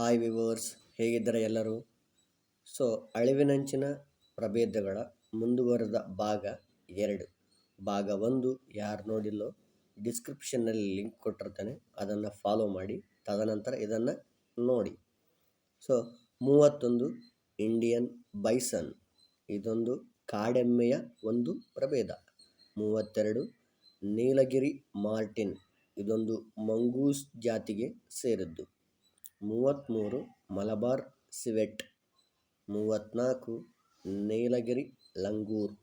Hi viewers ಹೇಗಿದ್ದಾರೆ ಎಲ್ಲರೂ? So ಅಳಿವಿನಂಚಿನ ಪ್ರಭೇದಗಳ ಮುಂದುವರೆದ ಭಾಗ ಎರಡು. ಭಾಗ ಒಂದು, ಯಾರು ನೋಡಿಲ್ಲೋ ಡಿಸ್ಕ್ರಿಪ್ಷನ್ನಲ್ಲಿ ಲಿಂಕ್ ಕೊಟ್ಟಿರ್ತಾನೆ. ಅದನ್ನು ಫಾಲೋ ಮಾಡಿ, ತದನಂತರ ಇದನ್ನು ನೋಡಿ. ಸೊ ಮೂವತ್ತೊಂದು ಇಂಡಿಯನ್ ಬೈಸನ್ ಇದೊಂದು ಕಾಡೆಮ್ಮೆಯ ಒಂದು ಪ್ರಭೇದ. ಮೂವತ್ತೆರಡು ನೀಲಗಿರಿ ಮಾರ್ಟಿನ್ ಇದೊಂದು ಮಂಗೂಸ್ ಜಾತಿಗೆ ಸೇರಿದ್ದು. ಮೂವತ್ತ್ಮೂರು ಮಲಬಾರ್ ಸಿವೆಟ್, ಮೂವತ್ತ್ನಾಲ್ಕು ನೀಲಗಿರಿ ಲಂಗೂರ್.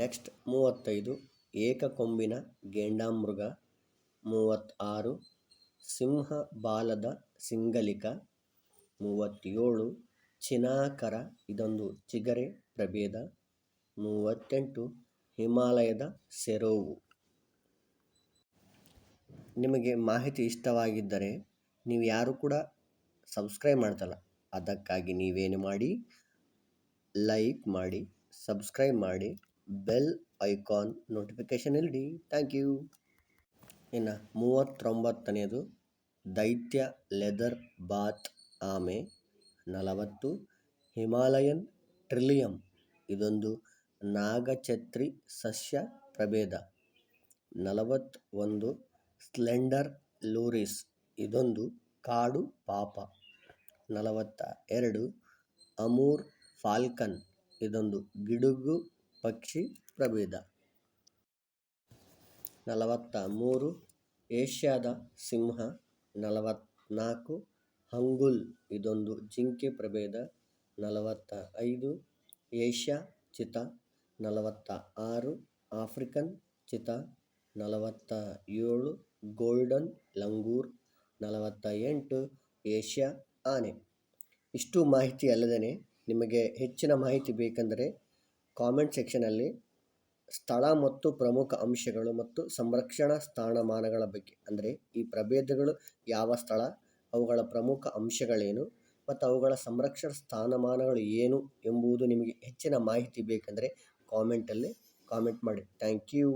ನೆಕ್ಸ್ಟ್ ಮೂವತ್ತೈದು ಏಕಕೊಂಬಿನ ಗೇಂಡಾಮೃಗ, ಮೂವತ್ತಾರು ಸಿಂಹ ಬಾಲದ ಸಿಂಗಲಿಕ, ಮೂವತ್ತೇಳು ಚಿನಾಕರ ಇದೊಂದು ಚಿಗರೆ ಪ್ರಭೇದ, ಮೂವತ್ತೆಂಟು ಹಿಮಾಲಯದ ಸೆರೋವು. ನಿಮಗೆ ಮಾಹಿತಿ ಇಷ್ಟವಾಗಿದ್ದರೆ ನೀವು ಯಾರು ಕೂಡ ಸಬ್ಸ್ಕ್ರೈಬ್ ಮಾಡ್ತಲ್ಲ. ಅದಕ್ಕಾಗಿ ನೀವೇನು ಮಾಡಿ? ಲೈಕ್ ಮಾಡಿ, ಸಬ್ಸ್ಕ್ರೈಬ್ ಮಾಡಿ, ಬೆಲ್ ಐಕಾನ್ ನೋಟಿಫಿಕೇಷನ್ ಇಲ್ಲಿ ಥ್ಯಾಂಕ್ ಯು. ಇನ್ನು ಮೂವತ್ತೊಂಬತ್ತನೆಯದು, ದೈತ್ಯ ಲೆದರ್ ಬಾತ್ ಆಮೆ ನಲವತ್ತು, ಹಿಮಾಲಯನ್ ಟ್ರಿಲಿಯಂ. ಇದೊಂದು ನಾಗಛತ್ರಿ ಸಸ್ಯ ಪ್ರಭೇದ. ನಲವತ್ತೊಂದು ಸ್ಲೆಂಡರ್ ಲೂರಿಸ್ ಇದೊಂದು ಕಾಡು ಪಾಪ. ನಲವತ್ತ ಎರಡು ಅಮೂರ್ ಫಾಲ್ಕನ್ ಇದೊಂದು ಗಿಡುಗು ಪಕ್ಷಿ ಪ್ರಭೇದ. ನಲವತ್ತ ಮೂರು ಏಷ್ಯಾದ ಸಿಂಹ. ನಲವತ್ತ್ನಾಲ್ಕು ಹಂಗುಲ್ ಇದೊಂದು ಜಿಂಕೆ ಪ್ರಭೇದ. ನಲವತ್ತ ಐದು ಏಷ್ಯಾ ಚಿತ. ನಲವತ್ತ ಆರು ಆಫ್ರಿಕನ್ ಚಿತ. ನಲವತ್ತ ಏಳು ಗೋಲ್ಡನ್ ಲಂಗೂರ್ ನಲವತ್ತ ಎಂಟು ಏಷ್ಯಾ ಆನೆ. ಇಷ್ಟು ಮಾಹಿತಿ ಅಲ್ಲದೇ ನಿಮಗೆ ಹೆಚ್ಚಿನ ಮಾಹಿತಿ ಬೇಕೆಂದರೆ ಕಾಮೆಂಟ್ ಸೆಕ್ಷನಲ್ಲಿ ಸ್ಥಳ ಮತ್ತು ಪ್ರಮುಖ ಅಂಶಗಳು ಮತ್ತು ಸಂರಕ್ಷಣಾ ಸ್ಥಾನಮಾನಗಳ ಬಗ್ಗೆ, ಅಂದರೆ ಈ ಪ್ರಭೇದಗಳು ಯಾವ ಸ್ಥಳ, ಅವುಗಳ ಪ್ರಮುಖ ಅಂಶಗಳೇನು ಮತ್ತು ಅವುಗಳ ಸಂರಕ್ಷಣಾ ಸ್ಥಾನಮಾನಗಳು ಏನು ಎಂಬುದು ನಿಮಗೆ ಹೆಚ್ಚಿನ ಮಾಹಿತಿ ಬೇಕೆಂದರೆ ಕಾಮೆಂಟಲ್ಲಿ ಕಾಮೆಂಟ್ ಮಾಡಿ. Thank you.